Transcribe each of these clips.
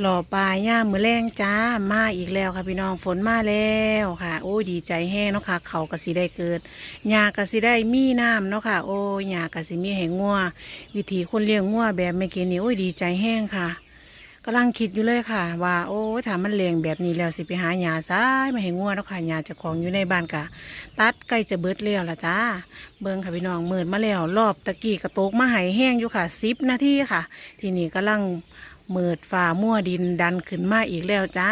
หล่อปลาย่ามือแรงจ้ามาอีกแล้วค่ะพี่น้องฝนมาแล้วค่ะ โอ้ดีใจแห้งเนาะค่ะ เขากระสิได้เกิดหญ้ากระสิได้มีน้ำเนาะค่ะ โอ้หญ้ากระสิมีแหงงัววิธีคนเลี้ยงงัวแบบไม่กินนี่โอ้ยดีใจแห้งค่ะกำลังคิดอยู่เลยค่ะ ว่าโอ้ถ้ามันเลี้ยงแบบนี้แล้วสิไปหาหญ้าซ้ายมาให้งัวเนาะค่ะหญ้าจะของอยู่ในบ้านกะ ตัดใกล้จะเบิดแล้วละจ้าเบิ่งค่ะพี่น้องมืดมาแล้วรอบตะกี้กระโตกมาหายแห้งอยู่ค่ะสิบนาทีค่ะ ทีนี้กำลัง เมืดฝ่ามั่วดินดันขึ้นมาอีกแล้วจ้า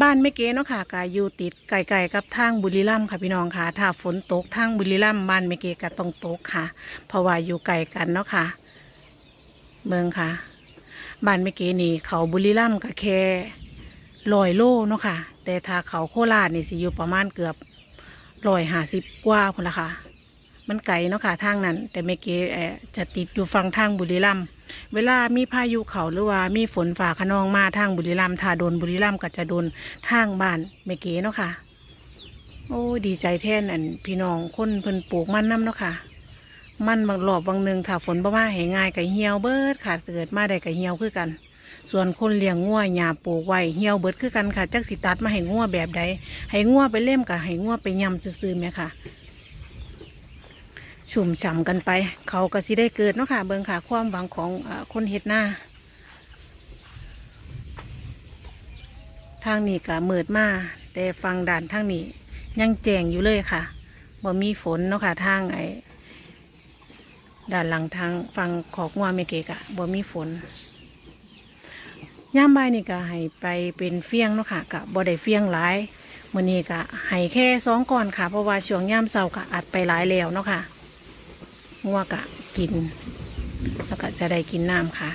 บ้านไม่เก๋เนาะค่ะกาอยู่ติดไกลๆกับทางบุรีรัมย์ค่ะพี่น้องค่ะ ถ้าฝนตกทางบุรีรัมย์บ้านไม่เก๋ก็ต้องตกค่ะ เพราะว่าอยู่ไกลกันเนาะค่ะ เมืองค่ะ บ้านไม่เก๋นี่เขาบุรีรัมย์ก็แค่ลอยโลเนาะค่ะ แต่ถ้าเขาโคราชนี่สิอยู่ประมาณเกือบร้อยห้าสิบกว่าพนละค่ะ มันไกลเนาะค่ะทางนั้น แต่ไม่เกเออจะติดอยู่ฝั่งทางบุรีรัมย์เวลามีพายุเขาหรือว่ามีฝนฝ่าขนองมาทางบุรีรัมย์ถ้าโดนบุรีรัมย์ก็จะโดนทางบ้านไม่เกเนาะค่ะ โอ้ดีใจแท่นอันพี่น้องคนเพิ่นปลูกมันน้ำเนาะค่ะ มันบางรอบบางหนึ่งถ้าฝนบ่มาให้ง่ายกับเหี่ยวเบิดค่ะเกิดมาได้กับเหี่ยวคือกัน ส่วนคนเลี้ยงงัวหญ้าปลูกไว้เหี่ยวเบิดคือกันค่ะจักสิตัดมาให้งัวแบบใดให้งัวไปเล่มกับให้งัวไปยำซื่อๆไหมค่ะ ชุ่มฉ่ำกันไป เขาก็สิได้เกิดเนาะค่ะ เบิ่งค่ะ ความหวังของอคนเฮ็ดหน้า ทางนี้ก็มืดมาแต่ฟังด่านทางนี้ ยังแจงอยู่เลยค่ะบ่มีฝนเนาะค่ะ ทางไอ้ด้านหลังทางฟังขอกงัวเมเกกะบ่มีฝนย่ามใบนี่ก็ให้ไปเป็นเฟี้ยงเนาะค่ะกะบ่ได้เฟี้ยงหลายมื้อนี้ก็ให้แค่สองก่อนค่ะ เพราะว่าช่วงย่ามเช้าก็อัดไปหลายแล้วเนาะค่ะ งัวกะกิน แล้วก็จะได้กินน้ำค่ะ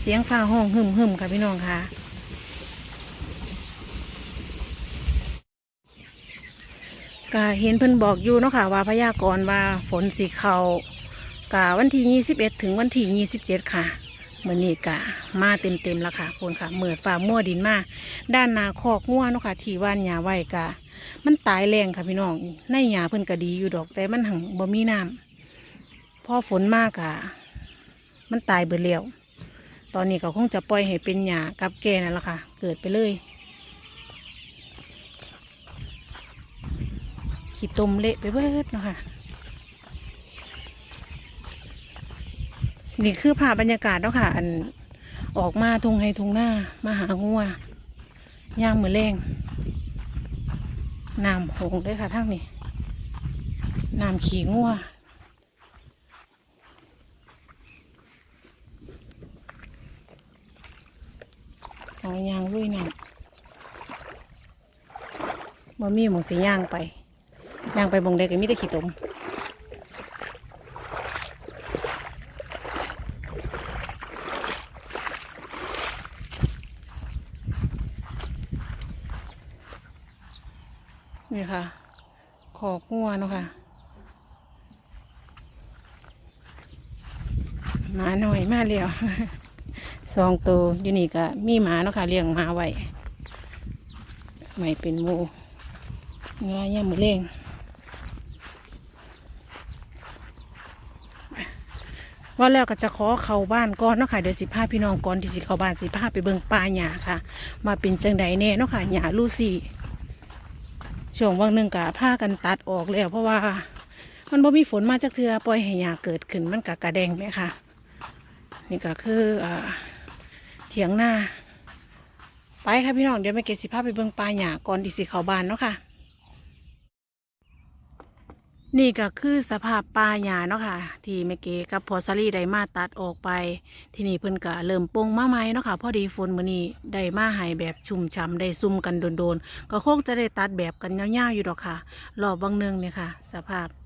เสียงฟ้าห้องหึมหึมค่ะพี่น้องค่ะ ก็เห็นเพิ่นบอกอยู่เนาะค่ะ ว่าพยากรณ์ว่าฝนสีเขากะวันที่ 21 ถึงวันที่ 27 ค่ะเมื่อนี้กะมาเต็มเต็มๆแล้วค่ะฝนค่ะเมื่อฟ้ามั่วดินมาด้านนาคอกงัวเนาะค่ะที่ว่านหญ้าไว้กะ มันตายแรงค่ะพี่น้องในหญ้าเพิ่นก็ดีอยู่ดอก แต่มันหังบ่มีน้ำพอฝนมากอะมันตายเบิดแล้วตอนนี้ก็คงจะปล่อยให้เป็นหญ้ากับแก่นั่นแหละค่ะ เกิดไปเลยขี้ตมเละไปเบิดเนาะค่ะนี่คือภาพบรรยากาศเนาะค่ะ อันออกมาทุงให้ทุงหน้ามาหางัวย่างมือแรง น้ำหงด้วยค่ะทั้งนี้น้ำขี่งัวเอายางลุยน้ำบ่มีหมองสีย่างไปย่างไปบงเด็กก็มีแต่ขี้ตม นี่ค่ะ ขอกงัวเนาะค่ะหมาหน่อยมาเรียวสองตัวอยู่นี่ก็มีหมาเนาะค่ะเลี้ยงหมาไว้ไม่เป็นมูเงาย่างมือเล่งว่าแล้วก็จะขอเข้าบ้านก่อนเนาะค่ะเดี๋ยวสิพาพี่น้องก่อนที่สิเข้าบ้านสิพาไปเบิ่งปลาหญ้าค่ะ มาเป็นจังใดแน่เนาะค่ะหญ้าลูซี่ ช่วงวังหนึ่งกะผ้ากันตัดออกแล้วเพราะว่า มันบ่มีฝนมาจากเทือปล่อยให้หญ้าเกิดขึ้นมันกะกระแดงไหมคะนี่ก็คืออ่าเถียงหน้า ไปค่ะพี่น้องเดี๋ยวแม่เกศสิภาไปเบิ่งปลาหยาก่อนดิสิเขาบานเนาะค่ะ นี่ก็คือสภาพปลาหญ้าเนาะค่ะ ที่เม่เกกับพอซารี่ได้มาตัดออกไป ที่นี่เพิ่นก็เริ่มปงมาไหมเนาะค่ะพอดีฝนมื้อนี้ได้มาหายแบบชุ่มฉ่ำได้ซุ่มกันโดนๆก็คงจะได้ตัดแบบกันยาวๆอยู่ดอกค่ะ รอบบางเนืองเนี่ยค่ะ สภาพ